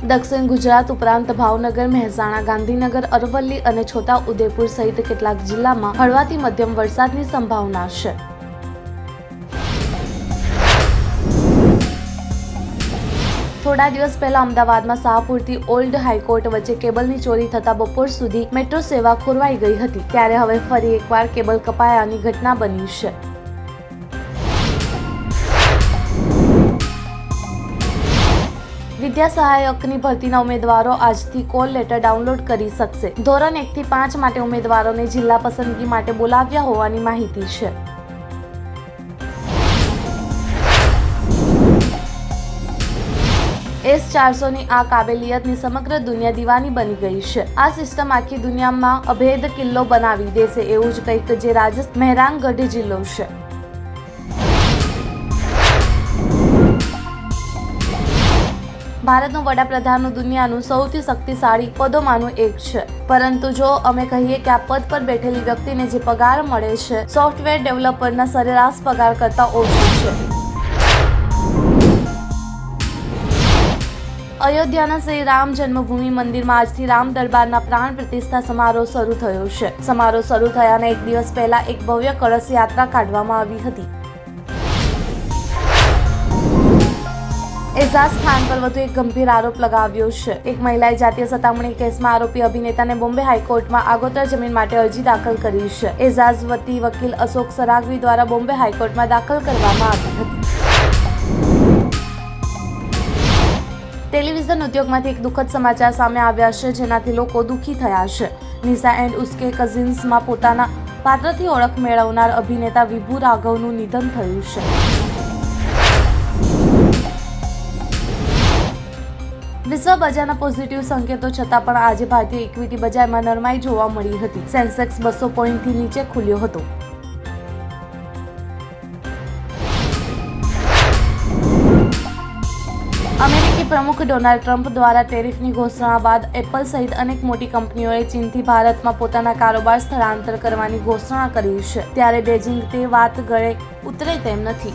દક્ષિણ ગુજરાત ઉપરાંત ભાવનગર, મહેસાણા, ગાંધીનગર, અરવલ્લી અને છોટા ઉદેપુર સહિત કેટલાક જિલ્લામાં હળવાથી મધ્યમ વરસાદની સંભાવના છે. થોડા દિવસ પહેલા અમદાવાદમાં શાહપુરથી ઓલ્ડ હાઈકોર્ટ વચ્ચે કેબલની ચોરી થતા બપોર સુધી મેટ્રો સેવા ખોરવાઈ ગઈ હતી. ત્યારે હવે ફરી એકવાર કેબલ કપાયાની ઘટના બની છે. વિદ્યા સહાયકની ભરતીના ઉમેદવારો આજથી કોલ લેટર ડાઉનલોડ કરી શકશે. ધોરણ એકથી પાંચ માટે ઉમેદવારોને જિલ્લા પસંદગી માટે બોલાવ્યા હોવાની માહિતી છે. એસ ચારસોની આ કાબેલિયતની સમગ્ર દુનિયા દીવાની બની ગઈ છે. આ સિસ્ટમ આખી દુનિયામાં અભેદ કિલ્લો બનાવી દેશે એવું જ કંઈક જે રાજસ્થાન મહેરાંગઢ જિલ્લો છે. ભારતનું વડાપ્રધાનનું દુનિયાનું સૌથી શક્તિશાળી પદોમાંનું એક છે. પરંતુ જો અમે કહીએ કે આ પદ પર બેઠેલી વ્યક્તિને જે પગાર મળે છે, સોફ્ટવેર ડેવલપરના સરેરાશ પગાર કરતાં ઓછો છે. અયોધ્યાના શ્રી રામ જન્મભૂમિ મંદિરમાં આજથી રામ દરબારના પ્રાણ પ્રતિષ્ઠા સમારોહ શરૂ થયો છે. સમારોહ શરૂ થયાના એક દિવસ પહેલા એક ભવ્ય કળશ યાત્રા કાઢવામાં આવી હતી. એઝાઝ ખાન પર વધુ એક ગંભીર આરોપ લગાવ્યો છે. એક મહિલાએ જાતીય સતામણી કેસમાં આરોપી અભિનેતાને બોમ્બે હાઈકોર્ટમાં આગોતરા જમીન માટે અરજી દાખલ કરી છે. એઝાઝ વતી વકીલ અશોક સરાગવી દ્વારા બોમ્બે હાઈકોર્ટમાં દાખલ કરવામાં આવી હતી. ટેલિવિઝન ઉદ્યોગમાંથી એક દુઃખદ સમાચાર સામે આવ્યા છે, જેનાથી લોકો દુઃખી થયા છે. નિશા એન્ડ ઉસ્કે કઝિન્સમાં પોતાના પાત્રથી ઓળખ મેળવનાર અભિનેતા વિભુ રાઘવનું નિધન થયું છે. વિશ્વ બજારના પોઝિટિવ સંકેતો છતાં પણ આજે ભારતીય ઇક્વિટી બજારમાં નરમાઈ જોવા મળી હતી. સેન્સેક્સ બસો પોઈન્ટથી નીચે ખુલ્યો હતો. અમેરિકી પ્રમુખ ડોનાલ્ડ ટ્રમ્પ દ્વારા ટેરિફની ઘોષણા બાદ એપલ સહિત અનેક મોટી કંપનીઓએ ચીનથી ભારતમાં પોતાના કારોબાર સ્થળાંતર કરવાની ઘોષણા કરી છે. ત્યારે બેજિંગ તે વાત ગળે ઉતરે તેમ નથી.